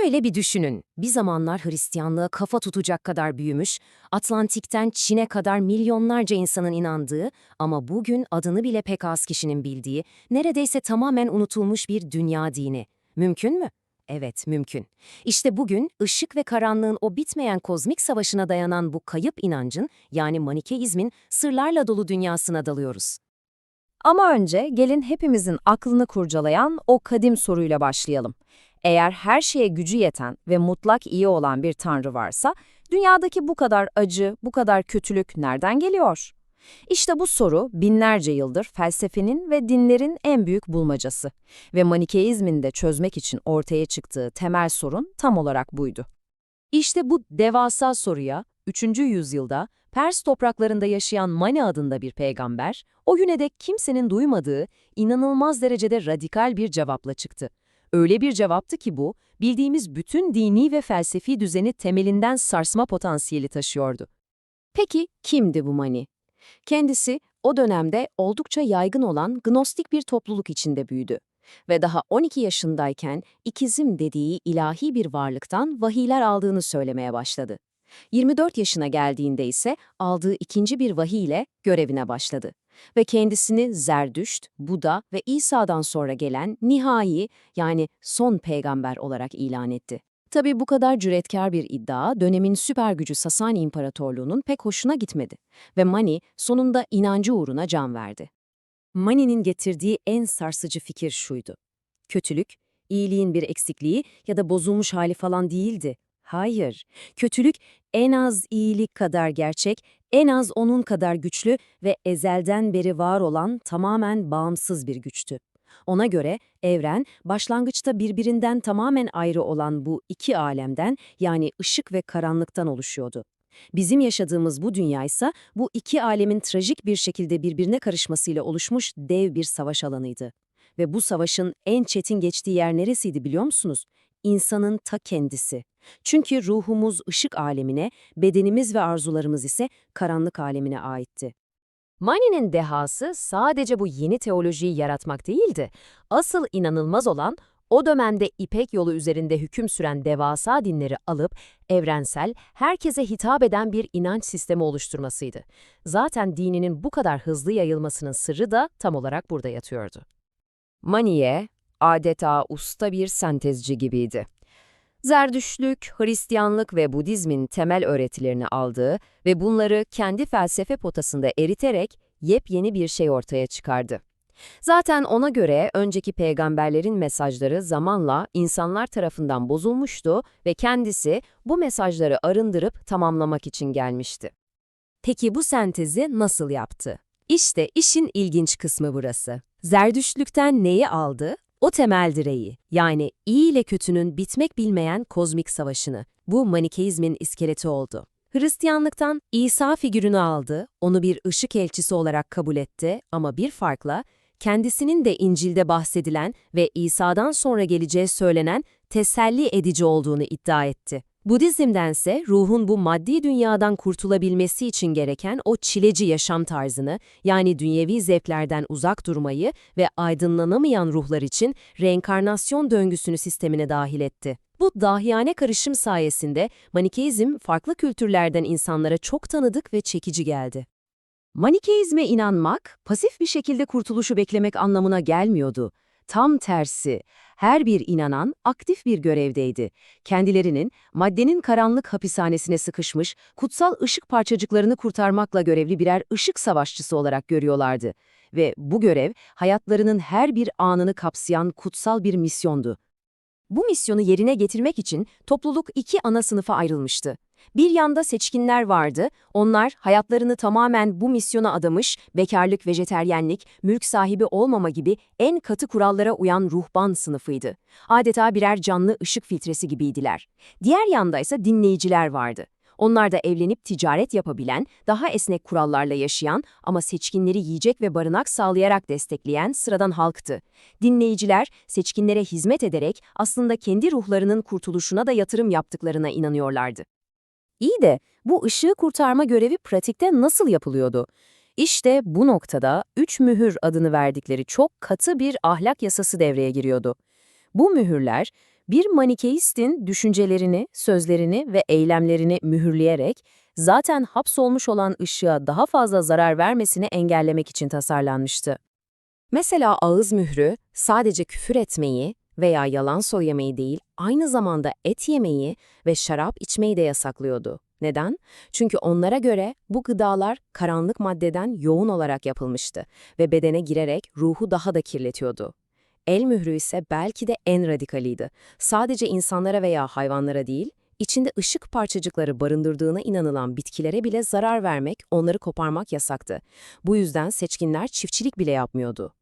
Şöyle bir düşünün. Bir zamanlar Hristiyanlığa kafa tutacak kadar büyümüş, Atlantik'ten Çin'e kadar milyonlarca insanın inandığı ama bugün adını bile pek az kişinin bildiği, neredeyse tamamen unutulmuş bir dünya dini. Mümkün mü? Evet, mümkün. İşte bugün ışık ve karanlığın o bitmeyen kozmik savaşına dayanan bu kayıp inancın, yani Manikeizmin sırlarla dolu dünyasına dalıyoruz. Ama önce gelin hepimizin aklını kurcalayan o kadim soruyla başlayalım. Eğer her şeye gücü yeten ve mutlak iyi olan bir tanrı varsa, dünyadaki bu kadar acı, bu kadar kötülük nereden geliyor? İşte bu soru binlerce yıldır felsefenin ve dinlerin en büyük bulmacası ve Manikeizmin de çözmek için ortaya çıktığı temel sorun tam olarak buydu. İşte bu devasa soruya 3. yüzyılda Pers topraklarında yaşayan Mani adında bir peygamber, o güne dek kimsenin duymadığı inanılmaz derecede radikal bir cevapla çıktı. Öyle bir cevaptı ki bu, bildiğimiz bütün dini ve felsefi düzeni temelinden sarsma potansiyeli taşıyordu. Peki kimdi bu Mani? Kendisi o dönemde oldukça yaygın olan gnostik bir topluluk içinde büyüdü ve daha 12 yaşındayken ikizim dediği ilahi bir varlıktan vahiyler aldığını söylemeye başladı. 24 yaşına geldiğinde ise aldığı ikinci bir vahiy ile görevine başladı ve kendisini Zerdüşt, Buda ve İsa'dan sonra gelen nihai yani son peygamber olarak ilan etti. Tabii bu kadar cüretkar bir iddia dönemin süper gücü Sasani İmparatorluğu'nun pek hoşuna gitmedi ve Mani sonunda inancı uğruna can verdi. Mani'nin getirdiği en sarsıcı fikir şuydu. Kötülük, iyiliğin bir eksikliği ya da bozulmuş hali falan değildi. Hayır, kötülük en az iyilik kadar gerçek, en az onun kadar güçlü ve ezelden beri var olan tamamen bağımsız bir güçtü. Ona göre evren, başlangıçta birbirinden tamamen ayrı olan bu iki alemden yani ışık ve karanlıktan oluşuyordu. Bizim yaşadığımız bu dünya ise bu iki alemin trajik bir şekilde birbirine karışmasıyla oluşmuş dev bir savaş alanıydı. Ve bu savaşın en çetin geçtiği yer neresiydi biliyor musunuz? İnsanın ta kendisi. Çünkü ruhumuz ışık alemine, bedenimiz ve arzularımız ise karanlık alemine aitti. Mani'nin dehası sadece bu yeni teolojiyi yaratmak değildi. Asıl inanılmaz olan o dönemde İpek yolu üzerinde hüküm süren devasa dinleri alıp evrensel, herkese hitap eden bir inanç sistemi oluşturmasıydı. Zaten dininin bu kadar hızlı yayılmasının sırrı da tam olarak burada yatıyordu. Maniye adeta usta bir sentezci gibiydi. Zerdüşlük, Hristiyanlık ve Budizmin temel öğretilerini aldığı ve bunları kendi felsefe potasında eriterek yepyeni bir şey ortaya çıkardı. Zaten ona göre önceki peygamberlerin mesajları zamanla insanlar tarafından bozulmuştu ve kendisi bu mesajları arındırıp tamamlamak için gelmişti. Peki bu sentezi nasıl yaptı? İşte işin ilginç kısmı burası. Zerdüşlükten neyi aldı? O temel direği, yani iyi ile kötünün bitmek bilmeyen kozmik savaşını, bu Manikeizmin iskeleti oldu. Hristiyanlıktan İsa figürünü aldı, onu bir ışık elçisi olarak kabul etti ama bir farkla, kendisinin de İncil'de bahsedilen ve İsa'dan sonra geleceği söylenen teselli edici olduğunu iddia etti. Budizm'dense ruhun bu maddi dünyadan kurtulabilmesi için gereken o çileci yaşam tarzını, yani dünyevi zevklerden uzak durmayı ve aydınlanamayan ruhlar için reenkarnasyon döngüsünü sistemine dahil etti. Bu dahiyane karışım sayesinde Manikeizm farklı kültürlerden insanlara çok tanıdık ve çekici geldi. Manikeizme inanmak, pasif bir şekilde kurtuluşu beklemek anlamına gelmiyordu. Tam tersi, her bir inanan aktif bir görevdeydi. Kendilerinin maddenin karanlık hapishanesine sıkışmış, kutsal ışık parçacıklarını kurtarmakla görevli birer ışık savaşçısı olarak görüyorlardı. Ve bu görev, hayatlarının her bir anını kapsayan kutsal bir misyondu. Bu misyonu yerine getirmek için topluluk iki ana sınıfa ayrılmıştı. Bir yanda seçkinler vardı, onlar hayatlarını tamamen bu misyona adamış, bekarlık, vejeteryenlik, mülk sahibi olmama gibi en katı kurallara uyan ruhban sınıfıydı. Adeta birer canlı ışık filtresi gibiydiler. Diğer yanda ise dinleyiciler vardı. Onlar da evlenip ticaret yapabilen, daha esnek kurallarla yaşayan ama seçkinleri yiyecek ve barınak sağlayarak destekleyen sıradan halktı. Dinleyiciler, seçkinlere hizmet ederek aslında kendi ruhlarının kurtuluşuna da yatırım yaptıklarına inanıyorlardı. İyi de bu ışığı kurtarma görevi pratikte nasıl yapılıyordu? İşte bu noktada üç mühür adını verdikleri çok katı bir ahlak yasası devreye giriyordu. Bu mühürler, Bir manikeistin düşüncelerini, sözlerini ve eylemlerini mühürleyerek zaten hapsolmuş olan ışığa daha fazla zarar vermesini engellemek için tasarlanmıştı. Mesela ağız mührü sadece küfür etmeyi veya yalan söylemeyi değil, aynı zamanda et yemeyi ve şarap içmeyi de yasaklıyordu. Neden? Çünkü onlara göre bu gıdalar karanlık maddeden yoğun olarak yapılmıştı ve bedene girerek ruhu daha da kirletiyordu. El mührü ise belki de en radikaliydi. Sadece insanlara veya hayvanlara değil, içinde ışık parçacıkları barındırdığına inanılan bitkilere bile zarar vermek, onları koparmak yasaktı. Bu yüzden seçkinler çiftçilik bile yapmıyordu.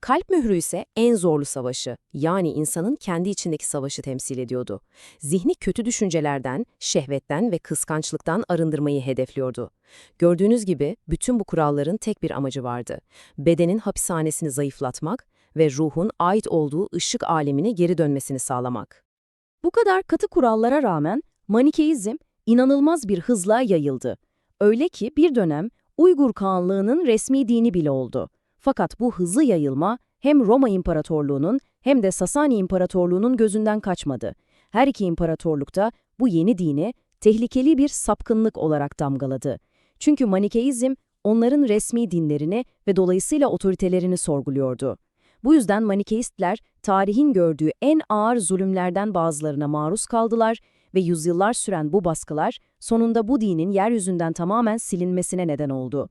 Kalp mührü ise en zorlu savaşı, yani insanın kendi içindeki savaşı temsil ediyordu. Zihni kötü düşüncelerden, şehvetten ve kıskançlıktan arındırmayı hedefliyordu. Gördüğünüz gibi bütün bu kuralların tek bir amacı vardı. Bedenin hapishanesini zayıflatmak ve ruhun ait olduğu ışık alemine geri dönmesini sağlamak. Bu kadar katı kurallara rağmen Manikeizm inanılmaz bir hızla yayıldı. Öyle ki bir dönem Uygur Kağanlığı'nın resmi dini bile oldu. Fakat bu hızlı yayılma hem Roma İmparatorluğu'nun hem de Sasani İmparatorluğu'nun gözünden kaçmadı. Her iki imparatorlukta bu yeni dini tehlikeli bir sapkınlık olarak damgaladı. Çünkü Manikeizm onların resmi dinlerini ve dolayısıyla otoritelerini sorguluyordu. Bu yüzden Manikeistler tarihin gördüğü en ağır zulümlerden bazılarına maruz kaldılar ve yüzyıllar süren bu baskılar sonunda bu dinin yeryüzünden tamamen silinmesine neden oldu.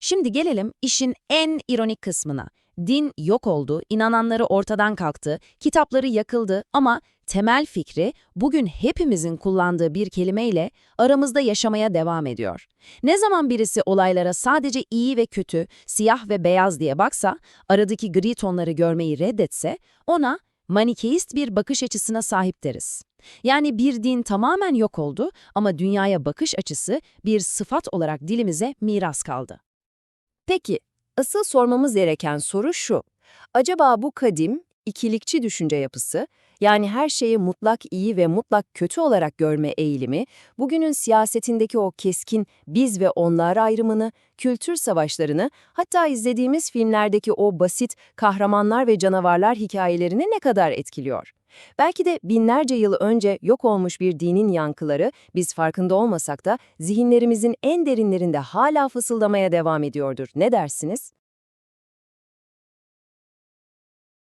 Şimdi gelelim işin en ironik kısmına. Din yok oldu, inananları ortadan kalktı, kitapları yakıldı ama temel fikri bugün hepimizin kullandığı bir kelimeyle aramızda yaşamaya devam ediyor. Ne zaman birisi olaylara sadece iyi ve kötü, siyah ve beyaz diye baksa, aradaki gri tonları görmeyi reddetse, ona manikeist bir bakış açısına sahip deriz. Yani bir din tamamen yok oldu ama dünyaya bakış açısı bir sıfat olarak dilimize miras kaldı. Peki, asıl sormamız gereken soru şu. Acaba bu kadim, ikilikçi düşünce yapısı, yani her şeyi mutlak iyi ve mutlak kötü olarak görme eğilimi, bugünün siyasetindeki o keskin biz ve onlar ayrımını, kültür savaşlarını, hatta izlediğimiz filmlerdeki o basit kahramanlar ve canavarlar hikayelerini ne kadar etkiliyor? Belki de binlerce yıl önce yok olmuş bir dinin yankıları, biz farkında olmasak da zihinlerimizin en derinlerinde hala fısıldamaya devam ediyordur. Ne dersiniz?